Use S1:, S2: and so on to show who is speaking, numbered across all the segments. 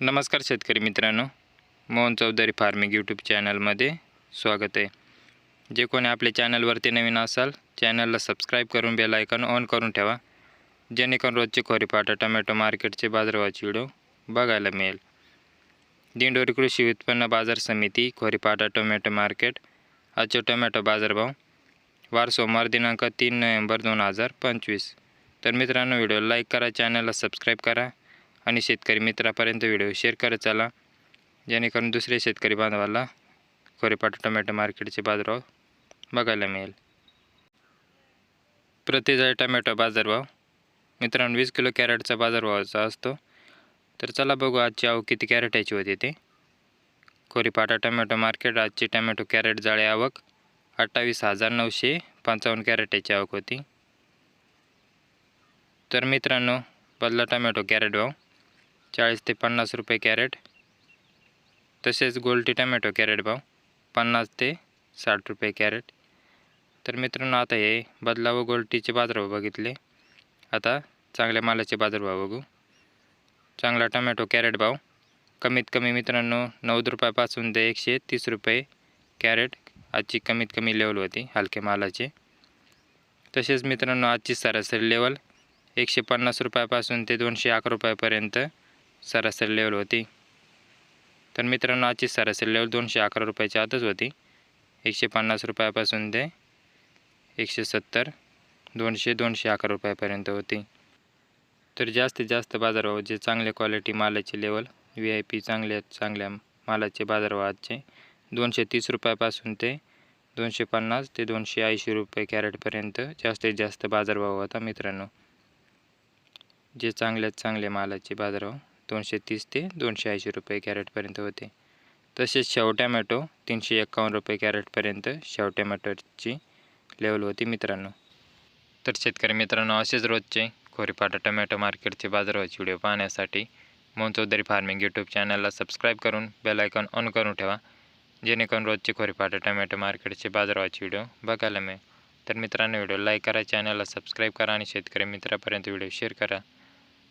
S1: नमस्कार शेतकरी मित्रांनो मोहन चौधरी फार्मिंग यूट्यूब चॅनलमध्ये स्वागत आहे. जे कोणी आपल्या चॅनलवरती नवीन असाल चॅनलला सबस्क्राईब करून बेल आयकॉन ऑन करून ठेवा. जेणेकरून रोजचे खोरीपाटा टोमॅटो मार्केटचे बाजारभावाचे व्हिडिओ बघायला मिळेल. दिंडोरी कृषी उत्पन्न बाजार समिती खोरीपाटा टोमॅटो मार्केट आजचे टोमॅटो बाजारभाव वार सोमवार दिनांक तीन नोव्हेंबर दोन हजार पंचवीस. तर मित्रांनो व्हिडिओ लाईक करा चॅनलला सबस्क्राईब करा. आणि शेतकरी मित्रापर्यंत व्हिडिओ शेअर करत चला. जेणेकरून दुसरे शेतकरी बांधवाला खोरेपाटा टोमॅटो मार्केटचे बाजारभाव बघायला मिळेल. प्रतिजळी टोमॅटो बाजारभाव. मित्रांनो वीस किलो कॅरेटचा बाजारभावाचा असतो. तर चला बघू आजची आवक किती कॅरेटाची होती ते खोरीपाटा टोमॅटो मार्केट आजची टोमॅटो कॅरेट जाळे आवक अठ्ठावीस हजार नऊशे पंचावन्न कॅरेटाची आवक होती. तर मित्रांनो बदला टोमॅटो कॅरेट भाव. चाळीस ते पन्नास रुपये कॅरेट. तसेच गोलटी टमॅटो कॅरेट भाव पन्नास ते साठ रुपये कॅरेट. तर मित्रांनो आता हे बदला व गोल्टीचे बाजारभाव बघितले. आता चांगल्या मालाचे बाजारभाव बघू. चांगला टमॅटो कॅरेट भाव कमीत कमी मित्रांनो नव्वद रुपयापासून ते एकशे तीस रुपये कॅरेट आजची कमीत कमी लेवल होती हलके मालाचे. तसेच मित्रांनो आजची सरासरी लेवल एकशे पन्नास रुपयापासून ते दोनशे अकरा रुपयापर्यंत सरासरी लेवल होती. तर मित्रांनो आजची सरासरी लेवल दोनशे अकरा रुपयाच्या आतच होती. एकशे पन्नास रुपयापासून ते एकशे सत्तर दोनशे दोनशे अकरा रुपयापर्यंत होती. तर जास्तीत जास्त बाजारभाव जे चांगल्या क्वालिटी मालाचे लेवल व्ही आय पी चांगल्या चांगल्या मालाचे बाजारभाव आजचे दोनशे तीस रुपयापासून ते दोनशे पन्नास ते दोनशे ऐंशी रुपये कॅरेटपर्यंत जास्तीत जास्त बाजारभाव होता मित्रांनो. जे चांगल्यात चांगले मालाचे बाजारभाव दोनशे तीस ते दोनशे ऐंशी रुपये कॅरेटपर्यंत होते. तसेच शेव टॅमॅटो तीनशे एकावन्न रुपये कॅरेटपर्यंत शेव टॅमॅटोची लेवल होती मित्रांनो. तर शेतकरी मित्रांनो असेच रोजचे खोरीपाटा टमॅटो मार्केटचे बाजारभावाचे व्हिडिओ पाहण्यासाठी मोहन चौधरी फार्मिंग यूट्यूब चॅनलला सबस्क्राईब करून बेल आयकॉन ऑन करून ठेवा जेणेकरून रोजचे खोरीपाटा टमॅटो मार्केटचे बाजारावरचे व्हिडिओ बघायला मिळेल. तर मित्रांनो व्हिडिओ लाईक करा चॅनलला सबस्क्राईब करा आणि शेतकरी मित्रापर्यंत व्हिडिओ शेअर करा.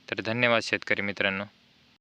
S1: तर धन्यवाद शेतकरी मित्रांनो.